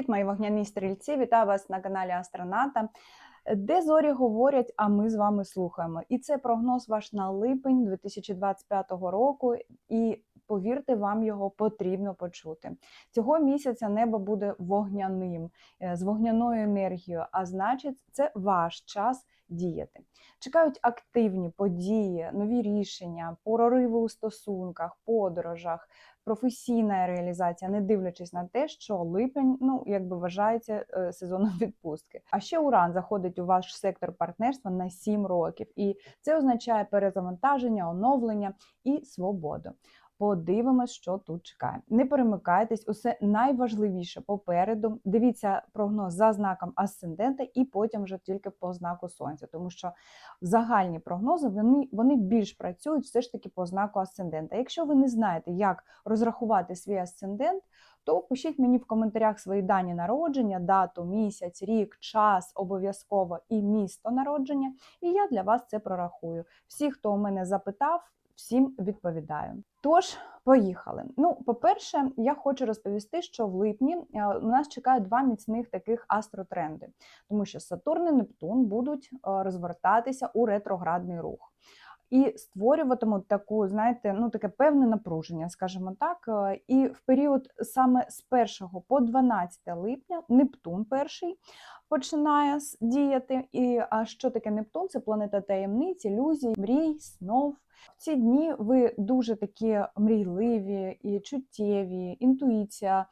Привіт, мої вогняні стрільці! Вітаю вас на каналі Астроната, де зорі говорять, а ми з вами слухаємо. І це прогноз ваш на липень 2025 року. І повірте, вам його потрібно почути. Цього місяця небо буде вогняним, е, з вогняною енергією, а значить, це ваш час діяти. Чекають активні події, нові рішення, прориви у стосунках, подорожах, професійна реалізація, не дивлячись на те, що липень, ну якби вважається е, сезоном відпустки. А ще уран заходить у ваш сектор партнерства на 7 років, і це означає перезавантаження, оновлення і свободу. Подивимось, що тут чекає. Не перемикайтесь, усе найважливіше попереду. Дивіться прогноз за знаком асцендента і потім вже тільки по знаку сонця, тому що загальні прогнози вони, вони більш працюють все ж таки по знаку асцендента. Якщо ви не знаєте, як розрахувати свій асцендент, то пишіть мені в коментарях свої дані народження, дату, місяць, рік, час обов'язково і місто народження, і я для вас це прорахую. Всі, хто у мене запитав, всім відповідаю. Тож, поїхали. Ну, по-перше, я хочу розповісти, що в липні е, у нас чекають два міцних таких астротренди, тому що Сатурн і Нептун будуть е, розвертатися у ретроградний рух. І створюватимуть таку, знаєте, ну таке певне напруження, скажімо так. Е, і в період саме з 1 по 12 липня Нептун перший починає діяти. І а що таке Нептун? Це планета таємниць, ілюзій, мрій, снов. В ці дні ви дуже такі мрійливі і чуттєві, інтуїція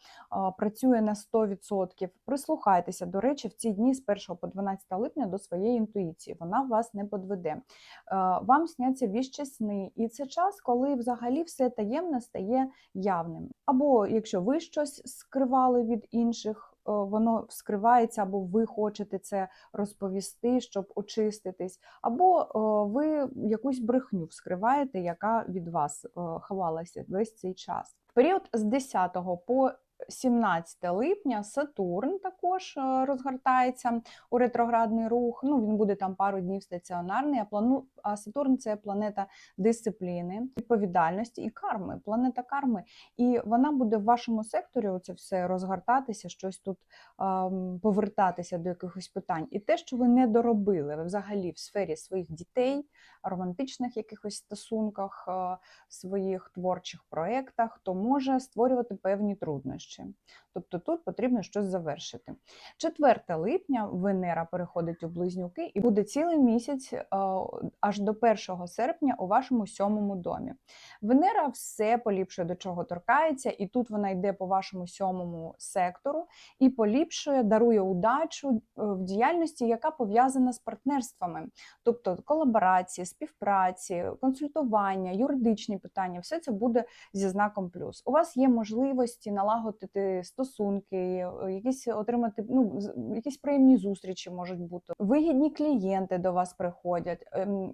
працює на 100%. Прислухайтеся, до речі, в ці дні з 1 по 12 липня до своєї інтуїції. Вона вас не подведе. Вам сняться віщі сни, і це час, коли взагалі все таємне стає явним. Або якщо ви щось скривали від інших. Е, воно вскривається, або ви хочете це розповісти, щоб очиститись, або е, ви якусь брехню вскриваєте, яка від вас е, ховалася весь цей час. Період з 10 по 17 липня Сатурн також розгортається у ретроградний рух. Ну він буде там пару днів стаціонарний. А плану а Сатурн це планета дисципліни, відповідальності і карми, планета карми. І вона буде в вашому секторі. Оце все розгортатися, щось тут повертатися до якихось питань. І те, що ви не доробили, ви взагалі в сфері своїх дітей, романтичних якихось стосунках, своїх творчих проєктах, то може створювати певні труднощі. Тобто тут потрібно щось завершити. 4 липня Венера переходить у близнюки і буде цілий місяць е, аж до 1 серпня у вашому сьомому домі. Венера все поліпшує, до чого торкається, і тут вона йде по вашому сьомому сектору і поліпшує, дарує удачу е, в діяльності, яка пов'язана з партнерствами, тобто колаборації, співпраці, консультування, юридичні питання все це буде зі знаком плюс. У вас є можливості налагодити стосунки, якісь отримати ну, якісь приємні зустрічі можуть бути. Вигідні клієнти до вас приходять.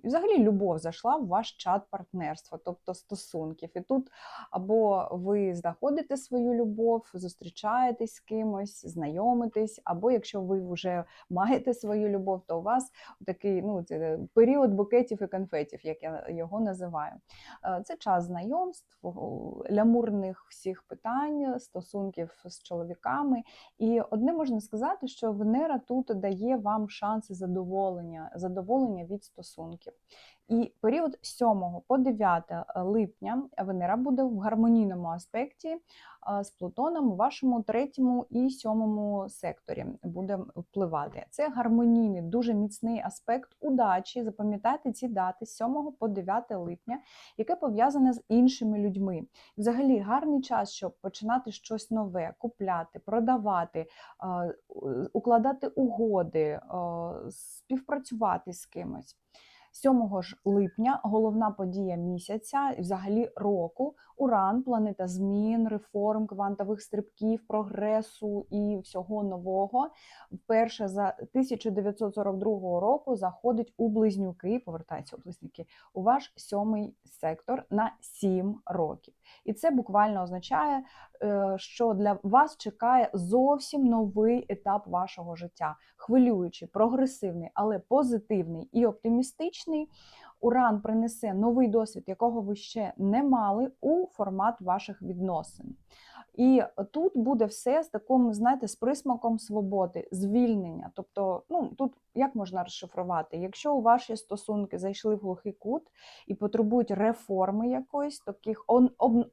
Ем, взагалі, любов зайшла в ваш чат партнерства, тобто стосунків. І тут або ви знаходите свою любов, зустрічаєтесь з кимось, знайомитесь, або якщо ви вже маєте свою любов, то у вас такий ну, це період букетів і конфетів, як я його називаю. Е, це час знайомств, лямурних всіх питань, стосунків з чоловіками. І одне можна сказати, що Венера тут дає вам шанси задоволення, задоволення від стосунків. І період з 7 по 9 липня Венера буде в гармонійному аспекті з Плутоном у вашому третьому і сьомому секторі буде впливати. Це гармонійний, дуже міцний аспект удачі. Запам'ятайте ці дати з 7 по 9 липня, яке пов'язане з іншими людьми. Взагалі, гарний час, щоб починати щось нове, купляти, продавати, укладати угоди, співпрацювати з кимось. 7 ж липня головна подія місяця, взагалі року, Уран, планета змін, реформ, квантових стрибків, прогресу і всього нового. Вперше за 1942 року заходить у близнюки, повертається у близнюки, у ваш сьомий сектор на 7 років. І це буквально означає, е, що для вас чекає зовсім новий етап вашого життя, хвилюючий, прогресивний, але позитивний і оптимістичний. Уран принесе новий досвід, якого ви ще не мали, у формат ваших відносин. І тут буде все з таким, знаєте, з присмаком свободи, звільнення. Тобто, ну тут як можна розшифрувати? Якщо у ваші стосунки зайшли в глухий кут і потребують реформи якоїсь, таких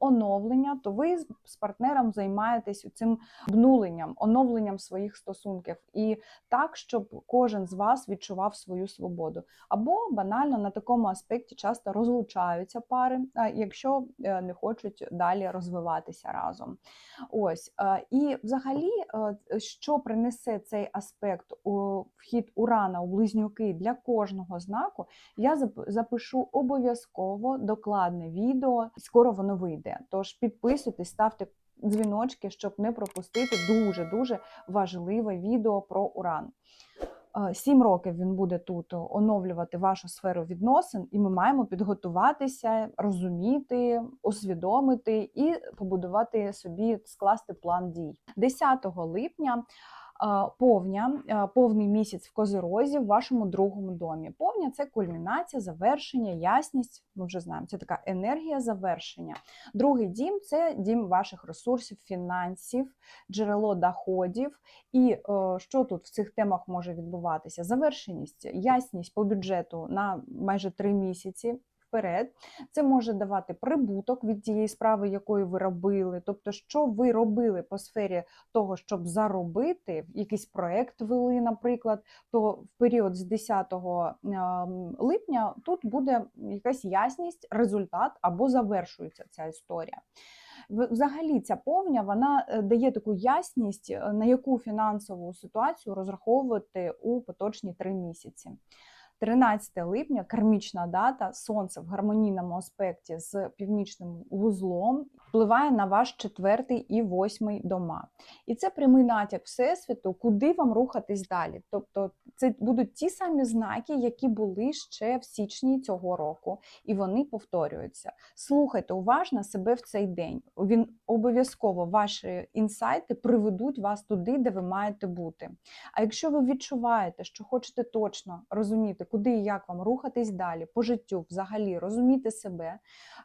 оновлення, то ви з- партнером займаєтесь цим обнуленням, оновленням своїх стосунків, і так, щоб кожен з вас відчував свою свободу. Або банально на такому аспекті часто розлучаються пари, якщо е, не хочуть далі розвиватися разом. Ось е, і взагалі, е, що принесе цей аспект у вхід Урана у близнюки для кожного знаку, я запишу обов'язково докладне відео. Скоро воно вийде. Тож підписуйтесь, ставте дзвіночки, щоб не пропустити дуже дуже важливе відео про Уран. Е, Сім років він буде тут оновлювати вашу сферу відносин, і ми маємо підготуватися, розуміти, усвідомити і побудувати собі, скласти план дій. 10 липня е, повня, повний місяць в Козирозі в вашому другому домі. Повня це кульмінація, завершення, ясність. Ми вже знаємо, це така енергія завершення. Другий дім це дім ваших ресурсів, фінансів, джерело доходів. І е, що тут в цих темах може відбуватися? Завершеність, ясність по бюджету на майже три місяці. Вперед, це може давати прибуток від тієї справи, якої ви робили. Тобто, що ви робили по сфері того, щоб заробити, якийсь проект вели, наприклад, то в період з 10 ем, липня тут буде якась ясність, результат або завершується ця історія. Взагалі, ця повня вона е, дає таку ясність, е, на яку фінансову ситуацію розраховувати у поточні три місяці. 13 липня кармічна дата, сонце в гармонійному аспекті з північним вузлом впливає на ваш четвертий і восьмий дома. І це прямий натяк Всесвіту, куди вам рухатись далі. Тобто, це будуть ті самі знаки, які були ще в січні цього року, і вони повторюються. Слухайте уважно себе в цей день. Він обов'язково ваші інсайти приведуть вас туди, де ви маєте бути. А якщо ви відчуваєте, що хочете точно розуміти, куди і як вам рухатись далі по життю, взагалі розуміти себе,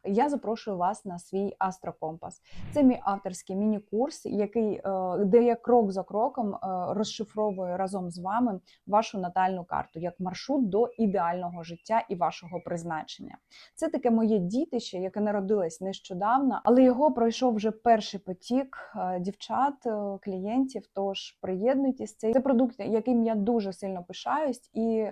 я запрошую вас на свій астрокомпас. Це мій авторський міні-курс, який, е, де я крок за кроком е, розшифровую разом з вами вашу натальну карту як маршрут до ідеального життя і вашого призначення. Це таке моє дітище, яке народилось нещодавно, але його пройшов вже перший потік е, дівчат, клієнтів. Тож приєднуйтесь. Це продукт, яким я дуже сильно пишаюсь, і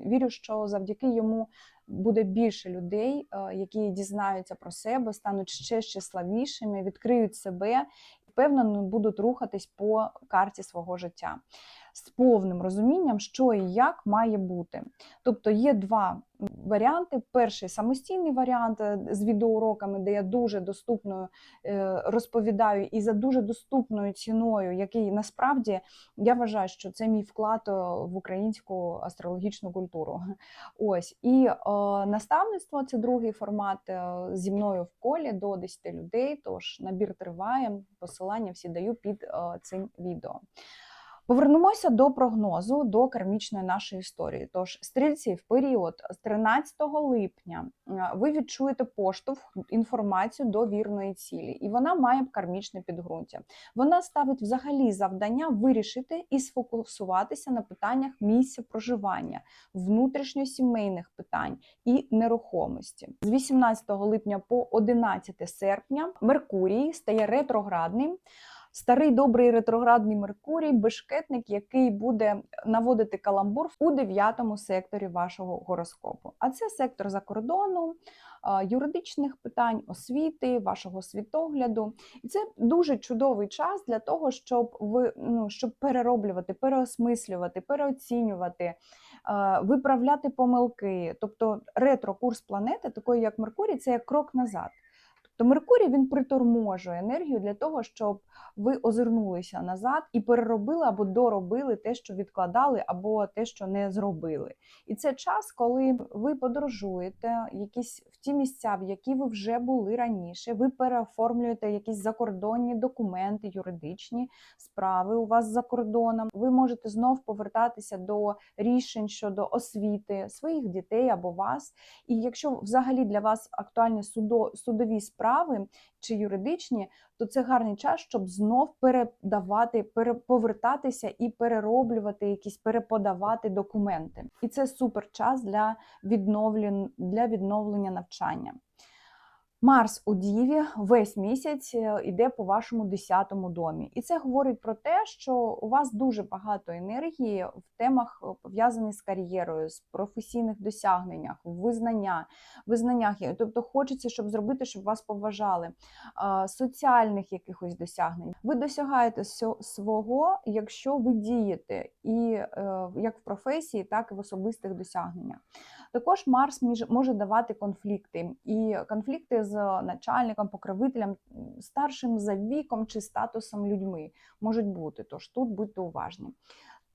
вірю, що завдяки йому буде більше людей, е, які дізнаються про себе, стануть ще щасливішими, відкриють себе і впевнено будуть рухатись по карті свого життя з повним розумінням, що і як має бути. Тобто є два варіанти. Перший самостійний варіант е, з відеоуроками, де я дуже доступно е, розповідаю і за дуже доступною ціною, який насправді я вважаю, що це мій вклад е, в українську астрологічну культуру. Ось і наставництво це другий формат зі мною в колі до 10 людей. Тож набір триває. Посилання всі даю під цим відео. Повернемося до прогнозу, до кармічної нашої історії. Тож, стрільці, в період з 13 липня е, ви відчуєте поштовх інформацію до вірної цілі, і вона має кармічне підґрунтя. Вона ставить взагалі завдання вирішити і сфокусуватися на питаннях місця проживання, внутрішньосімейних питань і нерухомості. З 18 липня по 11 серпня Меркурій стає ретроградним. Старий добрий ретроградний Меркурій, бешкетник, який буде наводити каламбур у дев'ятому секторі вашого гороскопу. А це сектор за кордону, юридичних питань, освіти, вашого світогляду. І це дуже чудовий час для того, щоб ви ну, щоб перероблювати, переосмислювати, переоцінювати, виправляти помилки. Тобто ретро-курс планети, такої як Меркурій, це як крок назад. То Меркурій він приторможує енергію для того, щоб ви озирнулися назад і переробили або доробили те, що відкладали, або те, що не зробили. І це час, коли ви подорожуєте якісь в ті місця, в які ви вже були раніше. Ви переоформлюєте якісь закордонні документи, юридичні справи у вас за кордоном. Ви можете знов повертатися до рішень щодо освіти своїх дітей або вас. І якщо взагалі для вас актуальні судо, судові справи, справи чи юридичні, то це гарний час, щоб знов передавати, переповертатися і перероблювати якісь, переподавати документи. І це супер час для відновлення, для відновлення навчання. Марс у Діві весь місяць е, іде по вашому 10-му домі. І це говорить про те, що у вас дуже багато енергії в темах е, пов'язаних з кар'єрою, з професійних досягненнях, визнання, визнаннях. Тобто хочеться, щоб зробити, щоб вас поважали, соціальних якихось досягнень. Ви досягаєте свого, якщо ви дієте, і е, як в професії, так і в особистих досягненнях. Також Марс може давати конфлікти, і конфлікти з начальником, покровителем, старшим за віком чи статусом людьми можуть бути. Тож тут будьте уважні.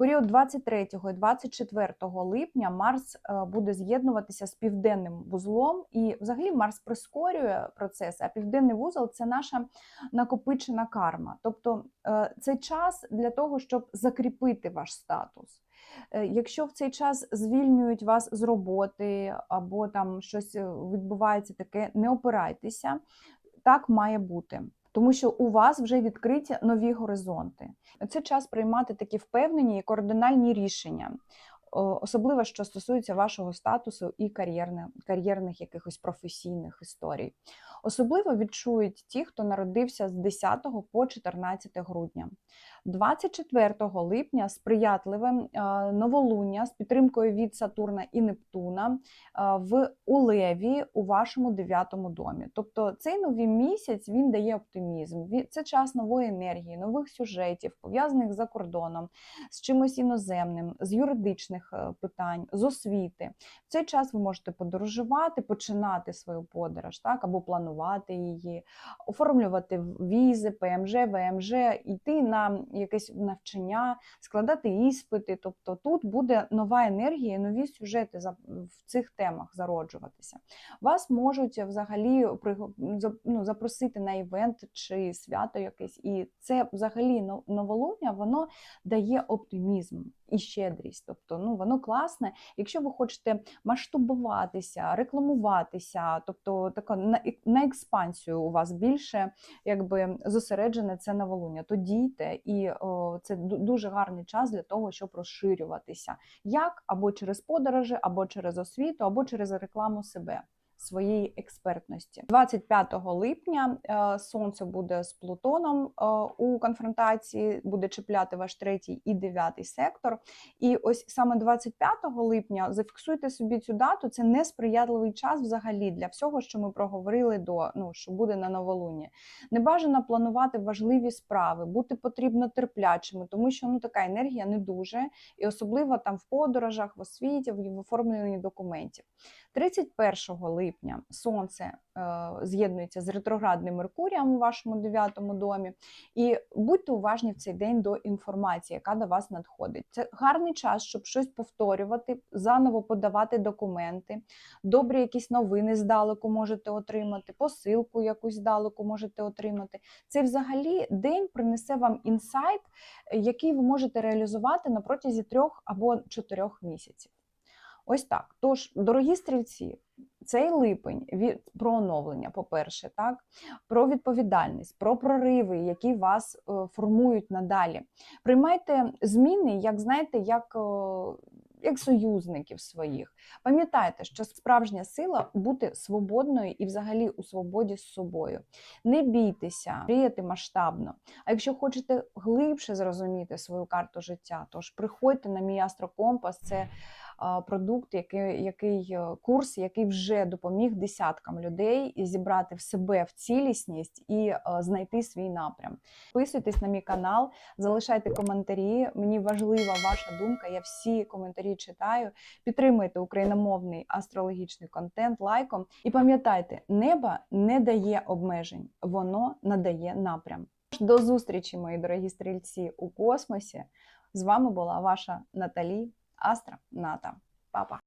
Період 23 і 24 липня Марс е, буде з'єднуватися з південним вузлом, і взагалі Марс прискорює процес, а південний вузол це наша накопичена карма. Тобто е, це час для того, щоб закріпити ваш статус. Е, Якщо в цей час звільнюють вас з роботи або там щось відбувається таке, не опирайтеся. Так має бути. Тому що у вас вже відкриті нові горизонти. Це час приймати такі впевнені і координальні рішення, особливо що стосується вашого статусу і кар'єрне- кар'єрних якихось професійних історій. Особливо відчують ті, хто народився з 10 по 14 грудня. 24 липня сприятливе новолуння з підтримкою від Сатурна і Нептуна е, в Улеві у вашому дев'ятому домі. Тобто цей новий місяць він дає оптимізм. Це час нової енергії, нових сюжетів, пов'язаних за кордоном, з чимось іноземним, з юридичних е, питань, з освіти. В цей час ви можете подорожувати, починати свою подорож, так або планувати її, оформлювати візи, ПМЖ, ВМЖ, йти на якесь навчання, складати іспити. Тобто тут буде нова енергія, нові сюжети в цих темах зароджуватися. Вас можуть взагалі ну, запросити на івент чи свято якесь, і це взагалі но- новолуння, воно дає оптимізм і щедрість. Тобто, ну воно класне. Якщо ви хочете масштабуватися, рекламуватися, тобто така на, на експансію у вас більше якби зосереджене це новолуння, то дійте, і о, це дуже гарний час для того, щоб розширюватися. Як або через подорожі, або через освіту, або через рекламу себе. Своєї експертності 25 липня е, сонце буде з Плутоном е, у конфронтації, буде чіпляти ваш третій і дев'ятий сектор. І ось саме 25 липня зафіксуйте собі цю дату. Це несприятливий час взагалі для всього, що ми проговорили до ну що буде на новолунні. Не бажано планувати важливі справи, бути потрібно терплячими, тому що ну така енергія не дуже, і особливо там в подорожах, в освіті, в оформленні документів. 31 липня сонце е, з'єднується з ретроградним Меркурієм у вашому дев'ятому домі. І будьте уважні в цей день до інформації, яка до вас надходить. Це гарний час, щоб щось повторювати, заново подавати документи. Добрі якісь новини здалеку можете отримати, посилку якусь здалеку можете отримати. Це взагалі день принесе вам інсайт, який ви можете реалізувати на протязі трьох або чотирьох місяців. Ось так. Тож, дорогі стрільці, цей липень від про оновлення, по-перше, так, про відповідальність, про прориви, які вас е, формують надалі. Приймайте зміни, як знаєте, як, е, як союзників своїх. Пам'ятайте, що справжня сила бути свободною і взагалі у свободі з собою. Не бійтеся, мріяти масштабно. А якщо хочете глибше зрозуміти свою карту життя, тож приходьте на мій астрокомпас. Це продукт, який, який е, курс, який вже допоміг десяткам людей зібрати в себе в цілісність і е, знайти свій напрям. Підписуйтесь на мій канал, залишайте коментарі. Мені важлива ваша думка. Я всі коментарі читаю. Підтримуйте україномовний астрологічний контент лайком. І пам'ятайте, небо не дає обмежень, воно надає напрям. До зустрічі, мої дорогі стрільці у космосі. З вами була ваша Наталі Астра Ната. Папа.